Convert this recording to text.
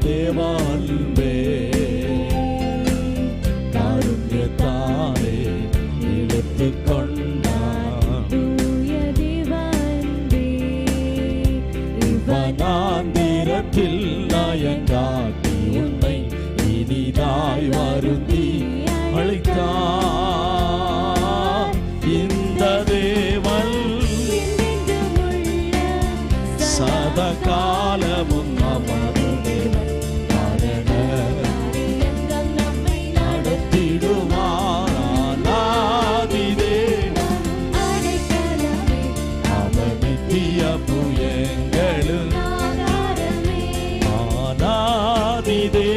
தேவா அன்பே காருண்யத்தாரே இழுத்து கொண்டார் இவனாந்திரத்தில் நாயங்காட்டி உன்னை இனிதாய் வருந்தி ഞങ്ങളും ആനാദിദേ